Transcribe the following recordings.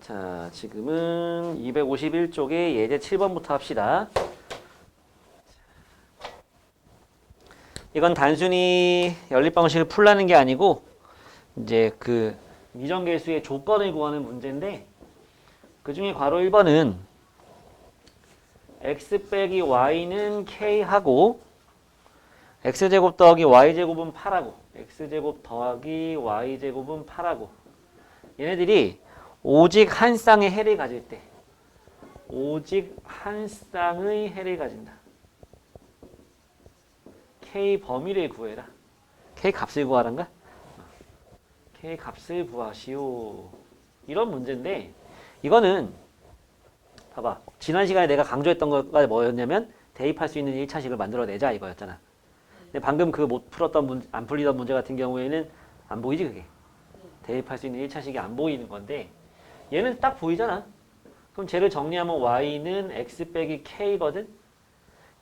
자, 지금은 251쪽에 예제 7번부터 합시다. 이건 단순히 연립 방식을 풀라는 게 아니고 이제 그 미정계수의 조건을 구하는 문제인데 그 중에 괄호 1번은 x 빼기 y는 k하고 x제곱 더하기 y제곱은 8하고 x제곱 더하기 y제곱은 8하고 얘네들이 오직 한 쌍의 해를 가질 때 오직 한 쌍의 해를 가진다. k 범위를 구해라. k 값을 구하란가? k 값을 구하시오. 이런 문제인데 이거는 봐봐. 지난 시간에 내가 강조했던 거가 뭐였냐면 대입할 수 있는 1차식을 만들어내자 이거였잖아. 근데 방금 그 못 풀었던 문, 안 풀리던 문제 같은 경우에는 안 보이지 그게. 대입할 수 있는 1차식이 안 보이는 건데 얘는 딱 보이잖아. 그럼 쟤를 정리하면 y는 x 빼기 k거든.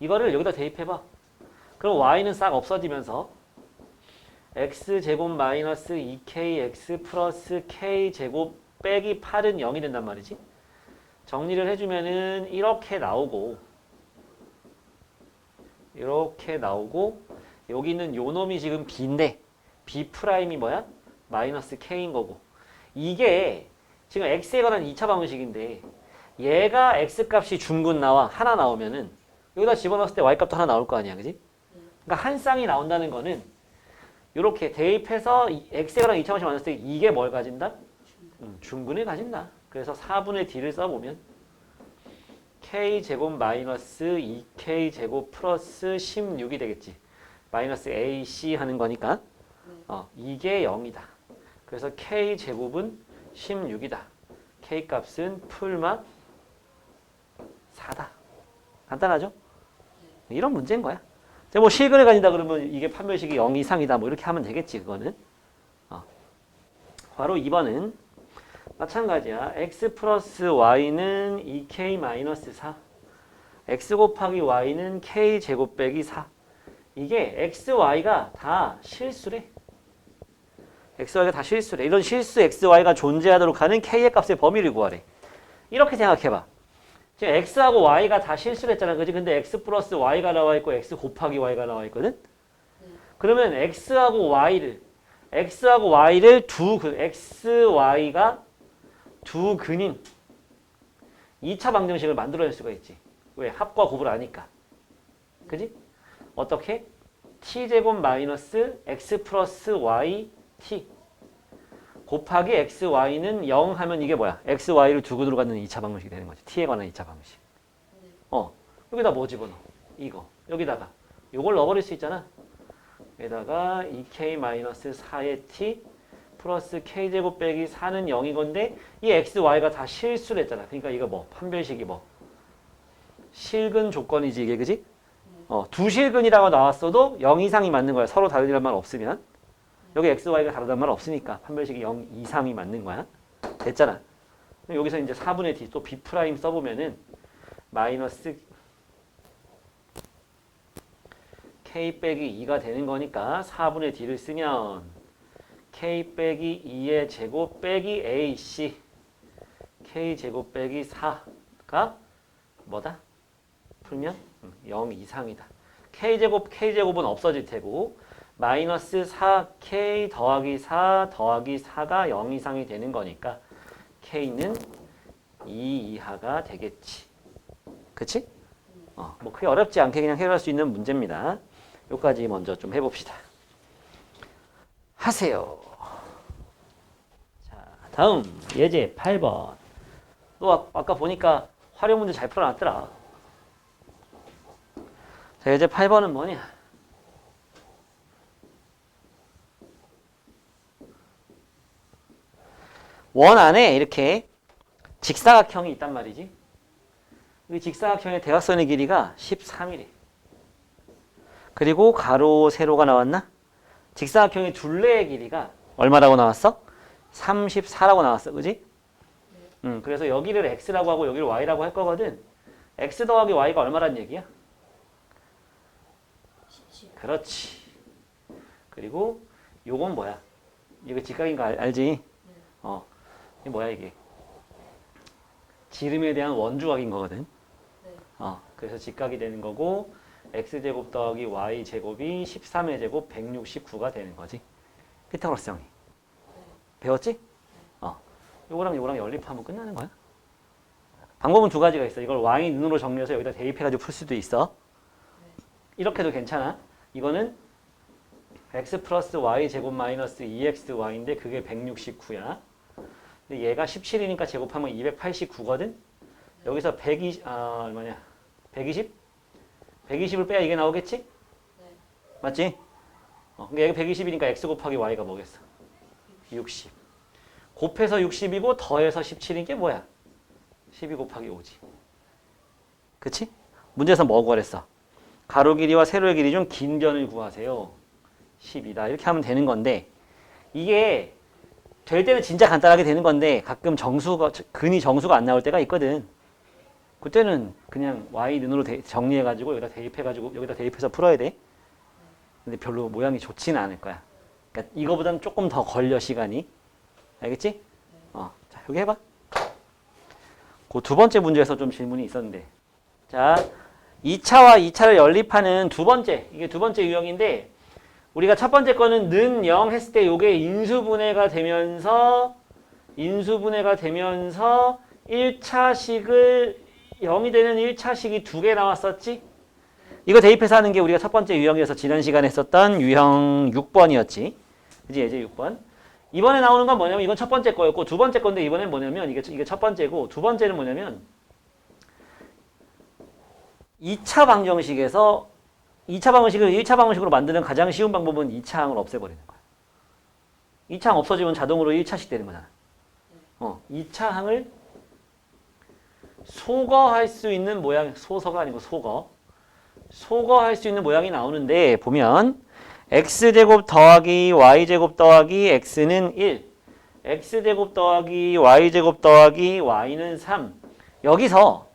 이거를 여기다 대입해봐. 그럼 y는 싹 없어지면서 x 제곱 마이너스 2kx 플러스 k 제곱 빼기 8은 0이 된단 말이지. 정리를 해주면은 이렇게 나오고 이렇게 나오고 여기는 요 놈이 지금 b인데 b 프라임이 뭐야? 마이너스 k인 거고 이게 지금 x에 관한 2차 방식인데 얘가 x 값이 중근 나와 하나 나오면은 여기다 집어넣었을 때 y 값도 하나 나올 거 아니야 그지? 그러니까 한 쌍이 나온다는 거는 이렇게 대입해서 이 x에 관한 2차 방식 만났을 때 이게 뭘 가진다? 음, 중근을 가진다. 그래서 4분의 d를 써보면 k 제곱 마이너스 2k 제곱 플러스 16이 되겠지. 마이너스 ac 하는 거니까 어, 이게 0이다. 그래서 k 제곱은 16이다. k 값은 풀마 4다. 간단하죠? 이런 문제인 거야. 뭐 실근을 가진다 그러면 이게 판별식이 0 이상이다. 뭐 이렇게 하면 되겠지, 그거는. 어. 바로 2번은 마찬가지야. x 플러스 y는 2k 마이너스 4. x 곱하기 y는 k 제곱 빼기 4. 이게 x, y가 다 실수래. X, y가 다 실수래. 이런 실수 x, y가 존재하도록 하는 k의 값의 범위를 구하래. 이렇게 생각해봐. 지금 x하고 y가 다 실수를 했잖아. 그지? 근데 x 플러스 y가 나와 있고 x 곱하기 y가 나와 있거든? 그러면 x하고 y를 x하고 y를 두 근, x, y가 두 근인 2차 방정식을 만들어낼 수가 있지. 왜? 합과 곱을 아니까. 그지? 어떻게? t제곱 마이너스 x 플러스 y t 곱하기 x, y는 0 하면 이게 뭐야? x, y를 두고 들어가는 2차 방정식이 되는 거지. t에 관한 2차 방정식. 어, 여기다 뭐 집어넣어? 이거. 여기다가 요걸 넣어버릴 수 있잖아. 여기다가 2k-4의 t 플러스 k제곱 빼기 4는 0인 건데 이 x, y가 다 실수를 했잖아. 그러니까 이거 뭐? 판별식이 뭐? 실근 조건이지 이게 그지? 어, 두 실근이라고 나왔어도 0 이상이 맞는 거야. 서로 다르다는 말 없으면. 여기 x, y가 다르다는 말 없으니까 판별식이 0 이상이 맞는 거야. 됐잖아. 여기서 이제 4분의 d 또 b 프라임 써보면은 마이너스 k 빼기 2가 되는 거니까 4분의 d를 쓰면 k 빼기 2의 제곱 빼기 ac k 제곱 빼기 4가 뭐다? 풀면 0 이상이다. k 제곱 k 제곱은 없어질 테고 마이너스 4k 더하기 4 더하기 4가 0 이상이 되는 거니까 k는 2 이하가 되겠지. 그치? 어, 뭐 크게 어렵지 않게 그냥 해결할 수 있는 문제입니다. 요까지 먼저 좀 해봅시다. 하세요. 자, 다음 예제 8번. 또 아- 아까 보니까 활용 문제 잘 풀어놨더라. 자, 예제 8번은 뭐냐? 원 안에 이렇게 직사각형이 있단 말이지. 이 직사각형의 대각선의 길이가 13mm. 그리고 가로, 세로가 나왔나? 직사각형의 둘레의 길이가 얼마라고 나왔어? 34라고 나왔어. 그지? 음, 그래서 여기를 x라고 하고 여기를 y라고 할 거거든. x 더하기 y가 얼마란 얘기야? 그렇지. 그리고 요건 뭐야? 이거 직각인 거 알, 알지? 어. 이게 뭐야 이게? 지름에 대한 원주각인 거거든. 네. 어, 그래서 직각이 되는 거고 x제곱 더하기 y제곱이 13의 제곱 169가 되는 거지. 피타고라스 정리. 배웠지? 어. 요거랑 요거랑 연립하면 끝나는 거야. 방법은 두 가지가 있어. 이걸 y 눈으로 정리해서 여기다 대입해가지고 풀 수도 있어. 이렇게도 괜찮아. 이거는 x 플러스 y 제곱 마이너스 2xy인데 그게 169야. 근데 얘가 17이니까 제곱하면 289거든. 여기서 120, 아, 얼마냐? 120? 120을 빼야 이게 나오겠지? 맞지? 어, 근데 얘가 120이니까 x 곱하기 y가 뭐겠어? 60. 곱해서 60이고 더해서 17인 게 뭐야? 12 곱하기 5지. 그치? 문제에서 뭐 구하랬어? 가로 길이와 세로의 길이 중 긴 변을 구하세요. 10이다. 이렇게 하면 되는 건데 이게 될 때는 진짜 간단하게 되는 건데 가끔 정수가 근이 정수가 안 나올 때가 있거든. 그때는 그냥 y 눈으로 대- 정리해가지고 여기다 대입해가지고 여기다 대입해서 풀어야 돼. 근데 별로 모양이 좋지는 않을 거야. 그러니까 이거보다는 조금 더 걸려 시간이. 알겠지? 어, 자 여기 해봐. 그 두 번째 문제에서 좀 질문이 있었는데. 자, 2차와 2차를 연립하는 두 번째 이게 두 번째 유형인데 우리가 첫 번째 거는 는0 했을 때 요게 인수분해가 되면서 인수분해가 되면서 1차식을 0이 되는 1차식이 두 개 나왔었지? 이거 대입해서 하는 게 우리가 첫 번째 유형이어서 지난 시간에 했었던 유형 6번이었지. 그지? 예제 6번. 이번에 나오는 건 뭐냐면 이건 첫 번째 거였고 두 번째 건데 이번엔 뭐냐면 이게 이게 첫 번째고 두 번째는 뭐냐면 2차 방정식에서 2차 방정식을 1차 방정식으로 만드는 가장 쉬운 방법은 2차 항을 없애버리는 거야. 2차 항 없어지면 자동으로 1차식 되는 거잖아. 어, 2차 항을 소거할 수 있는 모양, 소서가 아니고 소거. 소거할 수 있는 모양이 나오는데 보면 x제곱 더하기 y제곱 더하기 x는 1 x제곱 더하기 y제곱 더하기 y는 3 여기서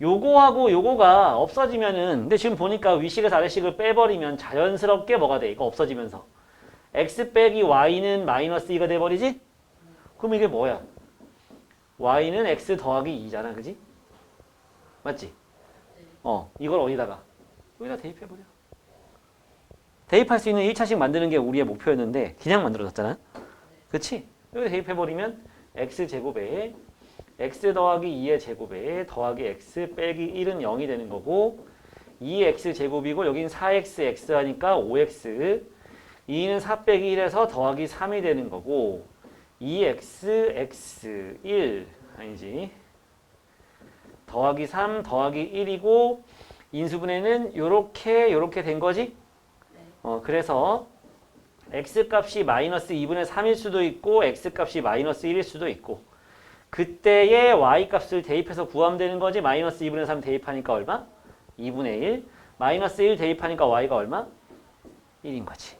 요거하고 요거가 없어지면은 근데 지금 보니까 위식에서 아래식을 빼버리면 자연스럽게 뭐가 돼? 이거 없어지면서 x 빼기 y는 마이너스 2가 돼버리지? 그럼 이게 뭐야? y는 x 더하기 2잖아 그지? 맞지? 어 이걸 어디다가? 여기다 대입해버려 대입할 수 있는 1차식 만드는 게 우리의 목표였는데 그냥 만들어졌잖아 그치? 여기 대입해버리면 x제곱에 x 더하기 2의 제곱에 더하기 x 빼기 1은 0이 되는 거고 2x 제곱이고 여긴 4xx 하니까 5x 2는 4 빼기 1에서 더하기 3이 되는 거고 2x x 1 아니지? 더하기 3 더하기 1이고 인수분해는 요렇게 요렇게 된 거지? 어 그래서 x 값이 마이너스 2분의 3일 수도 있고 x 값이 마이너스 1일 수도 있고 그때의 y 값을 대입해서 구하면 되는 거지 마이너스 2분의 3 대입하니까 얼마? 2분의 1 마이너스 1 대입하니까 y가 얼마? 1인 거지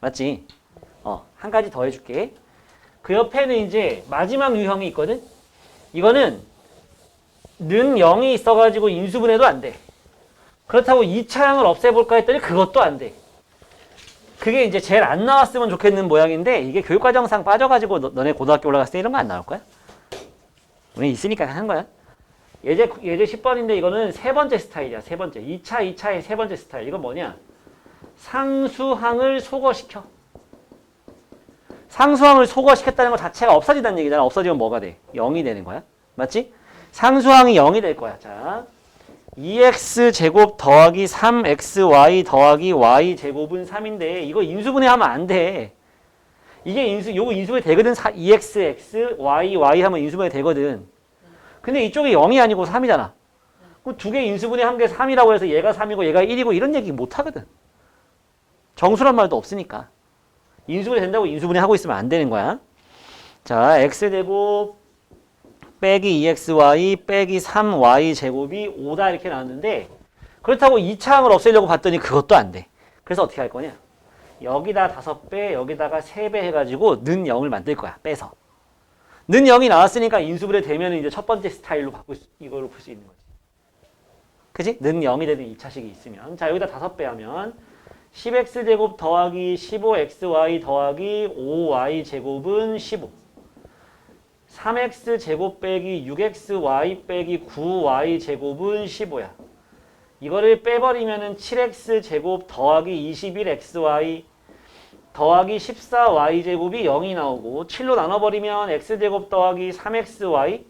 맞지? 어, 한 가지 더 해줄게 그 옆에는 이제 마지막 유형이 있거든 이거는 는 0이 있어가지고 인수분해도 안 돼 그렇다고 2차항을 없애볼까 했더니 그것도 안 돼 그게 이제 제일 안 나왔으면 좋겠는 모양인데 이게 교육과정상 빠져가지고 너, 너네 고등학교 올라갔을 때 이런 거 안 나올 거야? 우리 있으니까 하는 거야. 예제 예제 10번인데 이거는 세 번째 스타일이야. 세 번째. 2차 2차의 세 번째 스타일. 이건 뭐냐? 상수항을 소거시켜. 상수항을 소거시켰다는 것 자체가 없어진다는 얘기잖아. 없어지면 뭐가 돼? 0이 되는 거야. 맞지? 상수항이 0이 될 거야. 자. 2x 제곱 더하기 3xy 더하기 y 제곱은 3인데 이거 인수분해하면 안 돼. 이게 인수 요거 인수분해 되거든. 2xx y y 하면 인수분해 되거든. 근데 이쪽이 0이 아니고 3이잖아. 그럼 두 개 인수분해 한개 3이라고 해서 얘가 3이고 얘가 1이고 이런 얘기 못 하거든. 정수란 말도 없으니까. 인수분해 된다고 인수분해 하고 있으면 안 되는 거야. 자, x 제곱 빼기 2xy 빼기 3y 제곱이 5다 이렇게 나왔는데 그렇다고 2차항을 없애려고 봤더니 그것도 안 돼. 그래서 어떻게 할 거냐? 여기다 5배, 여기다가 3배 해가지고 는 0을 만들 거야. 빼서. 는 0이 나왔으니까 인수분해 되면 이제 첫 번째 스타일로 바꿀 수, 이걸로 풀 수 있는 거지. 그지? 는 0이 되는 2차식이 있으면. 자, 여기다 5배 하면 10x제곱 더하기 15xy 더하기 5y 제곱은 15. 3x 제곱 빼기 6xy 빼기 9y 제곱은 15야. 이거를 빼버리면은 7x 제곱 더하기 21xy 더하기 14y 제곱이 0이 나오고 7로 나눠버리면 x 제곱 더하기 3xy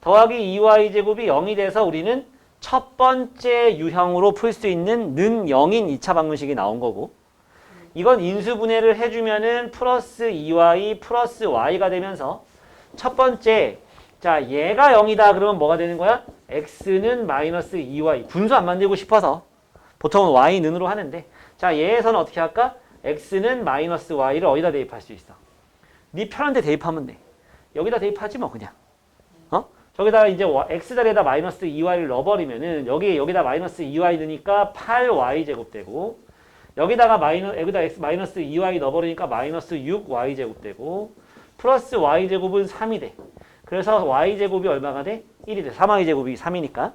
더하기 2y 제곱이 0이 돼서 우리는 첫 번째 유형으로 풀 수 있는 는 0인 2차 방정식이 나온 거고 이건 인수분해를 해주면은 플러스 2y 플러스 y가 되면서 첫 번째 자 얘가 0이다 그러면 뭐가 되는 거야? X는 마이너스 2y 분수 안 만들고 싶어서 보통은 y는으로 하는데 자 얘에서는 어떻게 할까? x는 마이너스 y를 어디다 대입할 수 있어? 네 편한 데 대입하면 돼 여기다 대입하지 뭐 그냥 어? 저기다 이제 와- x 자리에다 마이너스 2y를 넣어버리면은 여기 여기다 마이너스 2y 넣으니까 8y 제곱 되고 여기다가 마이너 여기다 x 마이너스 2y 넣어버리니까 마이너스 6y 제곱 되고 플러스 y 제곱은 3이 돼. 그래서 y 제곱이 얼마가 돼? 1이 돼. 3y 제곱이 3이니까.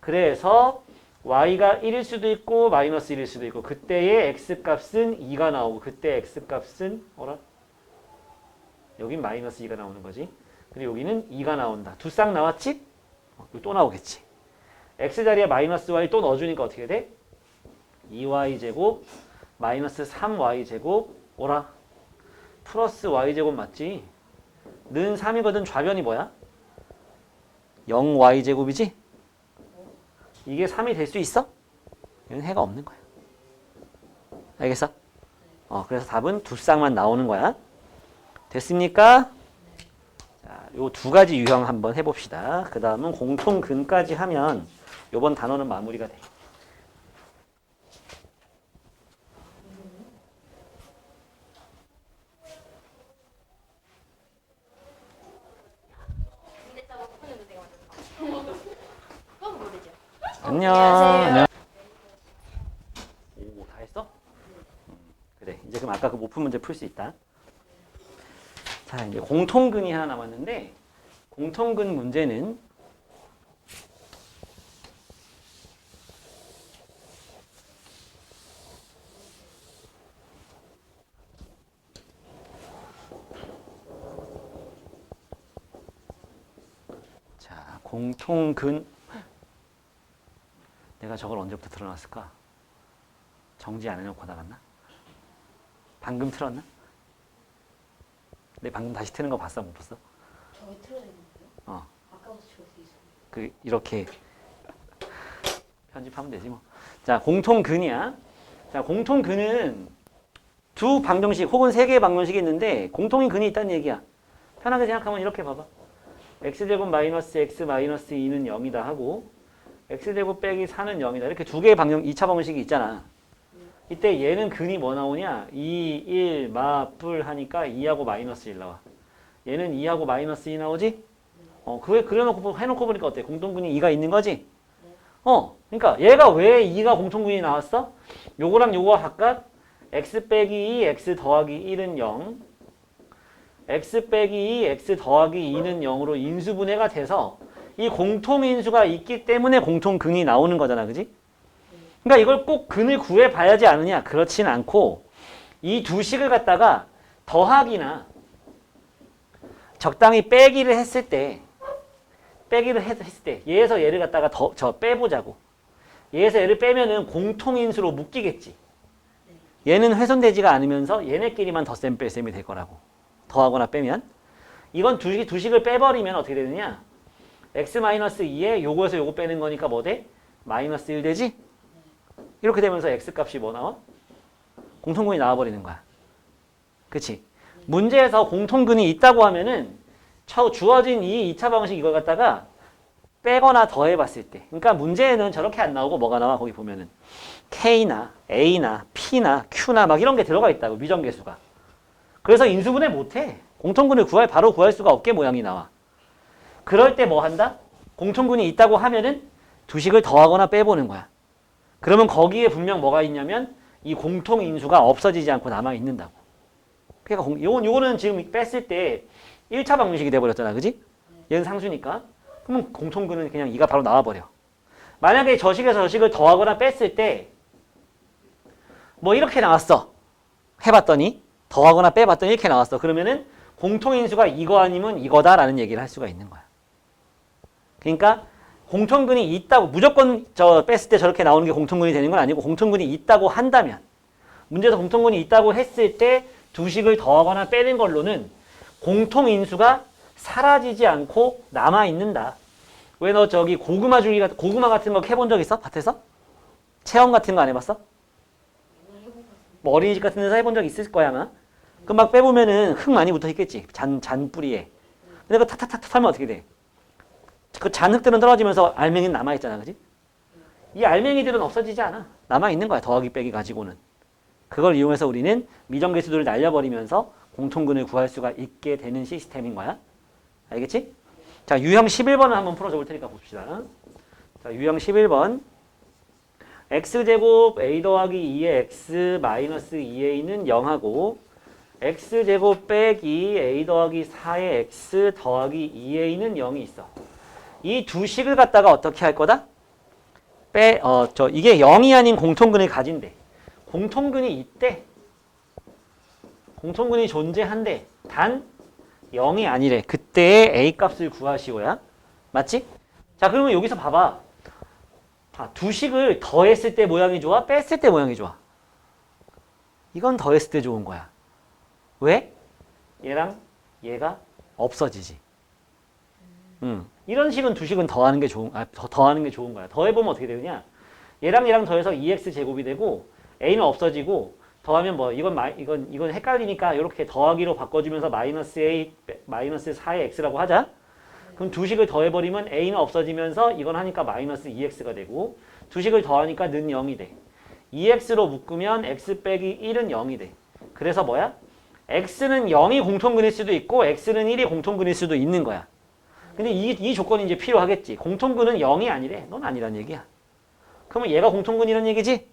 그래서 y가 1일 수도 있고 마이너스 1일 수도 있고 그때의 x 값은 2가 나오고 그때 x 값은 어라? 여긴 마이너스 2가 나오는 거지. 그리고 여기는 2가 나온다. 두 쌍 나왔지? 어, 또 나오겠지. x 자리에 마이너스 y 또 넣어주니까 어떻게 돼? 2y 제곱 마이너스 3y 제곱 오라 플러스 y 제곱 맞지? 는 3이거든 좌변이 뭐야? 0y 제곱이지? 이게 3이 될 수 있어? 이건 해가 없는 거야. 알겠어? 어, 그래서 답은 두 쌍만 나오는 거야. 됐습니까? 자, 요 두 가지 유형 한번 해봅시다. 그 다음은 공통근까지 하면 요번 단어는 마무리가 돼. 됐다고 푸는 내가 맞았어. 그건 모르죠. 안녕. 안녕하세요. 안녕. 오, 다 했어? 음, 그래. 이제 그럼 아까 그 모품 문제 풀 수 있다. 자, 이제 공통근이 하나 남았는데 공통근 문제는 자, 공통근 내가 저걸 언제부터 틀어놨을까? 정지 안 해놓고 나갔나? 방금 틀었나? 내 방금 다시 트는 거 봤어 못 봤어? 저기 틀어져 있는데요? 어. 아까부터 저기 있어. 그 이렇게 편집하면 되지 뭐. 자 공통근이야. 자 공통근은 두 방정식 혹은 세 개의 방정식이 있는데 공통인 근이 있다는 얘기야. 편하게 생각하면 이렇게 봐봐. x제곱 마이너스 x 마이너스 2는 0이다 하고 x제곱 빼기 4는 0이다. 이렇게 두 개의 방정 2차 방정식이 있잖아. 이때 얘는 근이 뭐 나오냐? 2, 1, 마, 뿔 하니까 2하고 마이너스 1 나와. 얘는 2하고 마이너스 2 나오지? 어, 그게 그려놓고 보- 해놓고 보니까 어때? 공통근이 2가 있는 거지? 어, 그러니까 얘가 왜 2가 공통근이 나왔어? 요거랑 요거 각각 x 빼기 2, x 더하기 1은 0, x 빼기 2, x 더하기 2는 0으로 인수분해가 돼서 이 공통인수가 있기 때문에 공통근이 나오는 거잖아, 그지? 그러니까 이걸 꼭 근을 구해봐야지 않느냐? 그렇진 않고 이 두 식을 갖다가 더하기나 적당히 빼기를 했을 때 빼기를 했- 했을 때 얘에서 얘를 갖다가 더 저 빼보자고. 얘에서 얘를 빼면은 공통인수로 묶이겠지. 얘는 훼손되지가 않으면서 얘네끼리만 덧셈 뺄셈이 될 거라고. 더하거나 빼면. 이건 두식, 두식을 빼버리면 어떻게 되느냐 x-2에 요거에서 요거 빼는 거니까 뭐 돼? 마이너스 1 되지? 이렇게 되면서 x 값이 뭐 나와? 공통근이 나와버리는 거야 그치? 문제에서 공통근이 있다고 하면은 처 주어진 이 2차 방식 이걸 갖다가 빼거나 더해봤을 때 그러니까 문제에는 저렇게 안 나오고 뭐가 나와 거기 보면은 K나 A나 P나 Q나 막 이런 게 들어가 있다고 미정계수가 그래서 인수분해 못해 공통근을 구할 바로 구할 수가 없게 모양이 나와 그럴 때 뭐 한다? 공통근이 있다고 하면은 두식을 더하거나 빼보는 거야 그러면 거기에 분명 뭐가 있냐면 이 공통 인수가 없어지지 않고 남아 있는다고 그러니까 공, 요건, 요거는 지금 뺐을 때 1차 방정식이 돼 버렸잖아. 그지? 얘는 상수니까. 그러면 공통근은 그냥 2가 바로 나와 버려. 만약에 저식에서 저식을 더하거나 뺐을 때 뭐 이렇게 나왔어. 해 봤더니 더하거나 빼봤더니 이렇게 나왔어. 그러면은 공통인수가 이거 아니면 이거다라는 얘기를 할 수가 있는 거야. 그러니까 공통근이 있다고 무조건 저 뺐을 때 저렇게 나오는 게 공통근이 되는 건 아니고 공통근이 있다고 한다면 문제에서 공통근이 있다고 했을 때 두식을 더하거나 빼는 걸로는 공통인수가 사라지지 않고 남아 있는다. 왜 너 저기 고구마 줄기 같은 고구마 같은 거 캐본 적 있어? 밭에서? 체험 같은 거 안 해봤어? 뭐 어린이집 같은 데서 해본 적 있을 거야 아마. 그막 빼보면은 흙 많이 붙어 있겠지. 잔, 잔 뿌리에. 근데 그거 탁탁탁 하면 어떻게 돼? 그 잔흙들은 떨어지면서 알맹이는 남아있잖아. 그지? 이 알맹이들은 없어지지 않아. 남아있는 거야. 더하기 빼기 가지고는. 그걸 이용해서 우리는 미정계수들을 날려버리면서 공통근을 구할 수가 있게 되는 시스템인 거야. 알겠지? 자, 유형 11번을 한번 풀어줘 볼 테니까 봅시다. 자, 유형 11번. x제곱 a 더하기 2의 x 마이너스 2a는 0하고 x제곱 빼기 a 더하기 4의 x 더하기 2a는 0이 있어. 이 두 식을 갖다가 어떻게 할 거다? 빼, 어, 저, 이게 0이 아닌 공통근을 가진대. 공통근이 있대. 공통근이 존재한대. 단 0이 아니래. 그때 a 값을 구하시오야. 맞지? 자, 그러면 여기서 봐봐. 아, 두 식을 더했을 때 모양이 좋아? 뺐을 때 모양이 좋아? 이건 더했을 때 좋은 거야. 왜? 얘랑 얘가 없어지지. 음. 이런 식은 두 식은 더하는 게 좋은 아, 더, 더하는 게 좋은 거야. 더해 보면 어떻게 되느냐? 얘랑 얘랑 더해서 2x 제곱이 되고 a는 없어지고 더하면 뭐 이건 마, 이건 이건 헷갈리니까 이렇게 더하기로 바꿔주면서 마이너스 a 빼- 마이너스 4의 x라고 하자. 그럼 두 식을 더해 버리면 a는 없어지면서 이건 하니까 마이너스 2x가 되고 두 식을 더하니까 는 0이 돼. 2x로 묶으면 x 빼기 1은 0이 돼. 그래서 뭐야? x는 0이 공통근일 수도 있고 x는 1이 공통근일 수도 있는 거야. 근데 이, 이 조건이 이제 필요하겠지. 공통근은 0이 아니래. 넌 아니란 얘기야. 그러면 얘가 공통근이란 얘기지?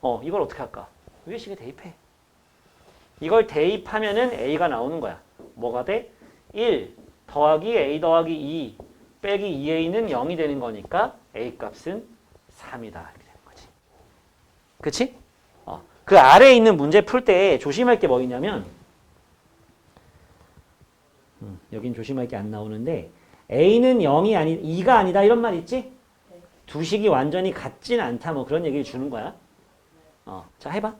어, 이걸 어떻게 할까? 위식에 대입해. 이걸 대입하면은 a가 나오는 거야. 뭐가 돼? 1 더하기 a 더하기 2 빼기 2a는 0이 되는 거니까 a 값은 3이다. 이렇게 되는 거지. 그치? 어. 그 아래에 있는 문제 풀 때 조심할 게 뭐 있냐면 음, 여긴 조심할 게 안 나오는데 a는 0이 아니 2가 아니다 이런 말 있지? 두 식이 완전히 같진 않다 뭐 그런 얘기를 주는 거야. 어, 자 해봐.